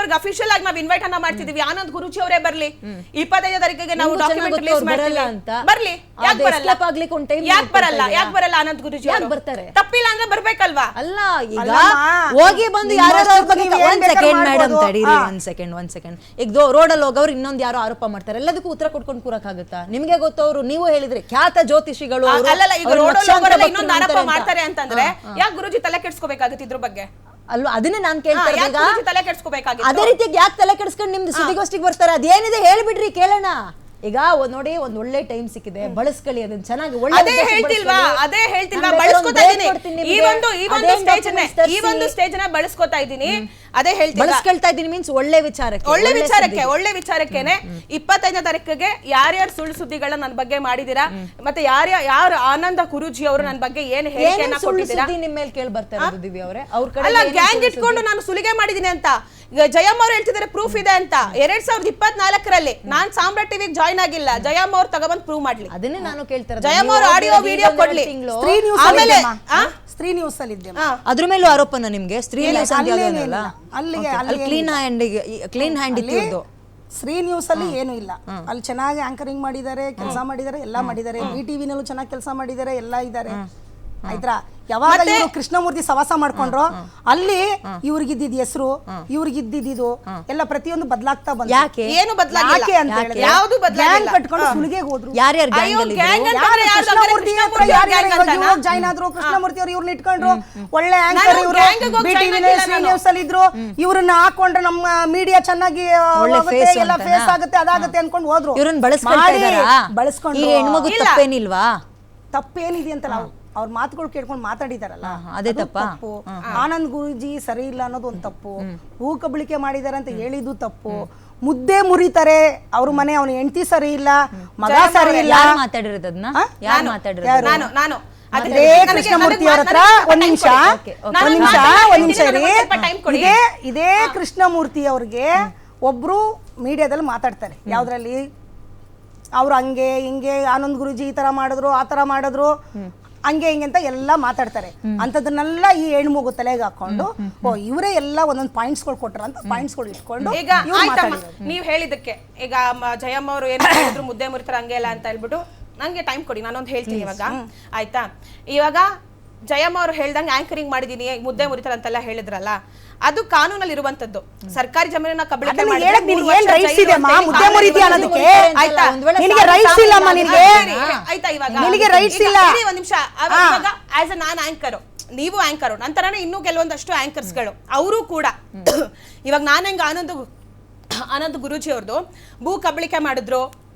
ಅವ್ರಿಗೆ ಅಫಿಷಿಯಲ್ ಆಗಿ ನಾವು ಇನ್ವೈಟ್ ಅನ್ನ ಮಾಡ್ತಿದೀವಿ. ಆನಂದ್ ಗುರುಜಿ ಅವರೇ ಬರ್ಲಿ. ಇಪ್ಪತ್ತೈದು ತಾರೀಕಿಗೆ ನಾವು ಡಾಕ್ಯುಮೆಂಟ್ ರಿಲೀಸ್ ಮಾಡ್ತೀವಿ. ಅಂತ. ಬರ್ಲಿ. ಯಾಕೆ ಬರಲ್ಲ? ಯಾಕೆ ಬರಲ್ಲ? ಯಾಕೆ ಬರಲ್ಲ ಆನಂದ್ ಗುರುಜಿ ಯಾಕ್ ಬರ್ತಾರೆ? ತಪ್ಪಿಲ್ಲ ಅಂದ್ರೆ ಬರ್ಬೇಕಲ್ವಾ? ಅಲ್ಲ ಈಗ ಹೋಗಿ ಬಂದು ಯಾರು ಬಗ್ಗೆ ಒಂದ್ ಸೆಕೆಂಡ್ ಮೇಡಮ್. ತಡೀರಿ. ಒಂದ್ ಸೆಕೆಂಡ್ ಒಂದ್ ಸೆಕೆಂಡ್ ಈಗ ರೋಡಲ್ಲಿ ಹೋಗವ್ರು ಇನ್ನೊಂದ್ ಯಾರು ಆರೋಪ ಮಾಡ್ತಾರೆ. ಎಲ್ಲದಕ್ಕೂ ಉತ್ತರ ಕೊಟ್ಕೊಂಡು ಕೂರಕ್ಕಾಗುತ್ತಾ? ನಿಮ್ಗೆ ಗೊತ್ತವ್ರು ನೀವು ಹೇಳಿದ್ರೆ ಖ್ಯಾತ ಜ್ಯೋತಿಷಿಗಳು ಅಲ್ಲಲ್ಲ ಈಗ ರೋಡ್ ಇನ್ನೊಂದು ಆರೋಪ ಮಾಡ್ತಾರೆ ಅಂತಂದ್ರೆ ಯಾಕೆ ಗುರುಜಿ ತಲೆ ಕೆಡ್ಸ್ಕೋಬೇಕಾಗುತ್ತೆ ಇದ್ರ ಬಗ್ಗೆ? ಅಲ್ವಾ ಅದನ್ನೇ ನಾನು ಕೇಳ್ತಾ ಯಾಕ್ ತಲೆ ಕೆಡ್ಸ್ಕೋಬೇಕಾಗಿತ್ತು? ಅದೇ ರೀತಿಯಾಗಿ ಯಾಕೆ ತಲೆ ಕೆಡಿಸ್ಕೊಂಡು ನಿಮ್ದು ಸುದ್ದಿಗೋಷ್ಠಿಗೆ ಬರ್ತಾರೆ? ಅದೇನಿದೆ ಹೇಳ್ಬಿಡ್ರಿ ಕೇಳೋಣ. ಈಗ ಒಂದ್ ನೋಡಿ ಒಂದ್ ಒಳ್ಳೆ ಟೈಮ್ ಸಿಕ್ಕಿದೆ. ಬಳಸ್ಕೊಳ್ಳಿ ಅದನ್ನ ಚೆನ್ನಾಗಿ ಒಳ್ಳೆ ಅದೇ ಉದ್ದೇಶಕ್ಕೆ ಹೇಳ್ತಿಲ್ವಾ? ಬಳಸ್ಕೊಳ್ಳಿ. ಅದೇ ಹೇಳ್ತಿಲ್ವಾ? ನಾನ್ ಬಳಸ್ಕೊತಾ break ಕೊಡ್ತೀನಿ ಈ ನಿಮ್ಗೆ. ಒಂದು ಈ ಒಂದು ಸ್ಟೇಜ್ documents ಈ ತರ್ಸಿ. ಒಂದು ಸ್ಟೇಜ್ನ ಬಳಸ್ಕೊತಾ ಇದ್ದೀನಿ ಅದೇ ಹೇಳ್ತೀನಿ ಇದ್ದೀನಿ ಮೀನ್ಸ್ ಒಳ್ಳೆ ವಿಚಾರಕ್ಕೆ ಒಳ್ಳೆ ವಿಚಾರಕ್ಕೆ ಒಳ್ಳೆ ವಿಚಾರಕ್ಕೆನೆ. ಇಪ್ಪತ್ತೈದನೇ ತಾರೀಕಿಗೆ ಯಾರ್ಯಾರು ಸುಳ್ಳು ಸುದ್ದಿಗಳನ್ನ ನನ್ನ ಬಗ್ಗೆ ಮಾಡಿದೀರಾ? ಮತ್ತೆ ಯಾರ ಯಾರು ಆನಂದ ಕುರುಜಿ ಅವರು ನನ್ನ ಬಗ್ಗೆ ಏನ್ ಹೇಳಿಕೆಯನ್ನ ಕೊಟ್ಟಿದ್ದೀರಾ? ನಿಮ್ಮ ಮೇಲೆ ಕೇಳಿ ದಿವ್ಯ ಅವರೇ? ಅವ್ರ ಕಡೆ ಅಲ್ಲ ಗ್ಯಾಂಗ್ ಇಟ್ಕೊಂಡು ನಾನು ಸುಲಿಗೆ ಮಾಡಿದೀನಿ ಅಂತ. ಜಯಮ್ಮ ಅವ್ರು ಹೇಳ್ತಿದ್ದಾರೆ ಪ್ರೂಫ್ ಇದೆ ಅಂತ. ಎರಡ್ ಸಾವಿರದ ಇಪ್ಪತ್ನಾಲ್ಕರಲ್ಲಿ ನಾನ್ ಸಾಮ್ರಾಟ್ ಟಿವಿಗೆ ಜಾಯ್ನ್ ಆಗಿಲ್ಲ. ಜಯಮ್ಮ ಅವ್ರು ತಗೊಂಡ್ ಪ್ರೂವ್ ಮಾಡ್ಲಿ. ಅದನ್ನೇ ನಾನು ಕೇಳ್ತಾರೆ ಜಯಮ್ಮ ಅವ್ರು ಆಡಿಯೋ ವಿಡಿಯೋ ಕೊಡ್ಲಿ. ಆಮೇಲೆ, ಆ? ಸ್ತ್ರೀ ನ್ಯೂಸ್ ಅಲ್ಲಿ ಇದ್ದೆ ಅದ್ರ ಮೇಲೂ ಆರೋಪನ ನಿಮ್ಗೆ? ಸ್ತ್ರೀ ನ್ಯೂಸ್? ಅಲ್ಲಿಗೆ- ಅಲ್ಲಿ ಕ್ಲೀನ್ ಹ್ಯಾಂಡ್ ಕ್ಲೀನ್ ಹ್ಯಾಂಡ್ ಇತ್ತು ಸ್ತ್ರೀ. ಶ್ರೀ ನ್ಯೂಸ್ ಅಲ್ಲಿ ಏನು ಇಲ್ಲ. ಅಲ್ಲಿ ಚೆನ್ನಾಗಿ ಆಂಕರಿಂಗ್ ಮಾಡಿದ್ದಾರೆ ಕೆಲಸ ಮಾಡಿದ್ದಾರೆ ಎಲ್ಲ ಮಾಡಿದ್ದಾರೆ. ಬಿ ಟಿವಿನಲ್ಲೂ ಚೆನ್ನಾಗಿ ಕೆಲಸ ಮಾಡಿದ್ದಾರೆ ಎಲ್ಲ ಇದ್ದಾರೆ. ಆಯ್ತಾ ಯಾವಾಗ ಇವರು ಕೃಷ್ಣಮೂರ್ತಿ ಸವಾಸ ಮಾಡ್ಕೊಂಡ್ರು ಅಲ್ಲಿ ಇವ್ರಿಗಿದ್ದಿದ್ ಹೆಸರು ಇವ್ರಿಗಿದ್ದಿದ್ದು ಎಲ್ಲ ಪ್ರತಿಯೊಂದು ಬದಲಾಗ್ತಾ ಬಂದ ಯಾಕೆ? ಏನು ಅಂತ ಹೇಳಿದ್ರೆ? ಯಾವುದು ಕಟ್ಕೊಂಡು ಸುಲಿಗೆ ಹೋದ್ರು. ಯಾರ್ಯಾರು ಜಾಯ್ನ್ ಆದ್ರು ಕೃಷ್ಣಮೂರ್ತಿ ಅವ್ರು ಇವ್ರು ಇಟ್ಕೊಂಡ್ರು. ಒಳ್ಳೆ ಆಂಕರ್ ಇವರು. ನ್ಯೂಸ್ ಅಲ್ಲಿ ಇದ್ರು. ಇವ್ರನ್ನ ಹಾಕೊಂಡ್ರೆ ನಮ್ಮ ಮೀಡಿಯಾ ಚೆನ್ನಾಗಿ ಎಲ್ಲ ಫೇಸ್ ಆಗುತ್ತೆ ಅದಾಗುತ್ತೆ ಅನ್ಕೊಂಡು ಹೋದ್ರು. ಇವ್ರನ್ನ? ಬಳಸ್ಕೊಂಡು ಈ ಹೆಣ್ಮಗು. ತಪ್ಪೇನಿಲ್ವಾ? ತಪ್ಪೇನಿದೆ ಅಂತ ನಾವು ಅವ್ರ ಮಾತುಗಳು ಕೇಳ್ಕೊಂಡು ಮಾತಾಡಿದಾರಲ್ಲ ಅದೇ ಅದು ತಪ್ಪಾ? ತಪ್ಪು. ಆನಂದ್ ಗುರುಜಿ ಸರಿ ಇಲ್ಲ ಅನ್ನೋದು ಒಂದು ತಪ್ಪು. ಹೂ ಕಬಳಿಕೆ ಮಾಡಿದಾರೆ ಅಂತ ಹೇಳಿದ್ದು ತಪ್ಪು. ಮುದ್ದೆ ಮುರಿತಾರೆ ಅವ್ರ ಮನೆ ಅವನ ಹೆಂಡತಿ ಸರಿ ಇಲ್ಲ ಮಗ ಸರಿ ಇಲ್ಲ. ಯಾರು ಮಾತಾಡಿರೋದು ಅದನ್ನ ಹಾ? ಯಾರು ನಾನು, ಮಾತಾಡಿರೋದು? ನಾನು ನಾನು. ಅದಕ್ಕೆ ಅದೇ ನನಗೆ- ಕೃಷ್ಣಮೂರ್ತಿ ನನಗೆ ಅವ್ರ ಹತ್ರ ಮಾತಾಡಕ್ಕೆ ಒಂದ್ time ನಿಮಿಷ ಕೊಡಿ. Okay, okay. ಒಂದ್ ನಾನು ನಿಮಿಷ ಒಂದ್ ನಿಮಿಷ ನನಗೆ ರೀ ಸ್ವಲ್ಪ time ಕೊಡಿ. ಇದೇ ಇದೇ ಕೃಷ್ಣಮೂರ್ತಿ ಅವ್ರಿಗೆ ಒಬ್ರು ಮೀಡಿಯಾದಲ್ಲಿ ಮಾತಾಡ್ತಾರೆ. ಯಾವ್ದ್ರಲ್ಲಿ? ಅವ್ರು ಹಂಗೆ ಹಿಂಗೆ ಆನಂದ್ ಗುರುಜಿ ಈ ತರ ಮಾಡಿದ್ರು ಆ ತರ ಮಾಡಿದ್ರು. ಹಂಗೆ ಹಿಂಗೆ ಅಂತ ಎಲ್ಲ ಮಾತಾಡ್ತಾರೆ. ಅಂತದನ್ನೆಲ್ಲ ಈ ಹೆಣ್ಮಗು ತಲೆಗೆ ಹಾಕೊಂಡು ಓ ಇವರೇ ಎಲ್ಲ ಒಂದೊಂದು ಪಾಯಿಂಟ್ಸ್ಗಳು ಕೊಟ್ರ ಅಂತ ಪಾಯಿಂಟ್ಸ್ಗಳು ಇಟ್ಕೊಂಡು ಈಗ ನೀವು ಹೇಳಿದಕ್ಕೆ ಈಗ ಜಯಮ್ಮ ಅವರು ಏನ್ ಹೇಳಿದ್ರು ಮುದ್ದೆ ಮುರಿತಾರೆ ಹಂಗೆ ಇಲ್ಲ ಅಂತ ಹೇಳ್ಬಿಟ್ಟು ನಂಗೆ ಟೈಮ್ ಕೊಡಿ ನಾನೊಂದು ಹೇಳ್ತೀನಿ ಇವಾಗ. ಆಯ್ತಾ? ಇವಾಗ ಜಯಮ್ಮ ಅವರು ಹೇಳ್ದಂಗೆ ಆಂಕರಿಂಗ್ ಮಾಡಿದೀನಿ ಮುದ್ದೆ ಮುರಿತಾರೆ ಅಂತೆಲ್ಲ ಹೇಳಿದ್ರಲ್ಲ ಅದು ಕಾನೂನಲ್ಲಿ ಇರುವಂತದ್ದು ಸರ್ಕಾರಿ ಜಮೀನನ್ನ ಕಬಳಿಕೆ? ಆಯ್ತಾ? ಇವಾಗ? ಒಂದ್ ನಿಮಿಷ. ಆಸ್ ಅ ನಾನ್ ಆಂಕರ್ ನೀವು ಆಂಕರ್ ನಂತರನೇ ಇನ್ನೂ ಕೆಲವೊಂದಷ್ಟು ಆಂಕರ್ಸ್ಗಳು ಅವರು ಕೂಡ. ಇವಾಗ ನಾನು ಹೆಂಗ ಆನಂದ್ ಆನಂದ್ ಗುರುಜಿ ಅವ್ರದ್ದು ಭೂ ಕಬಳಿಕೆ ಮಾಡಿದ್ರು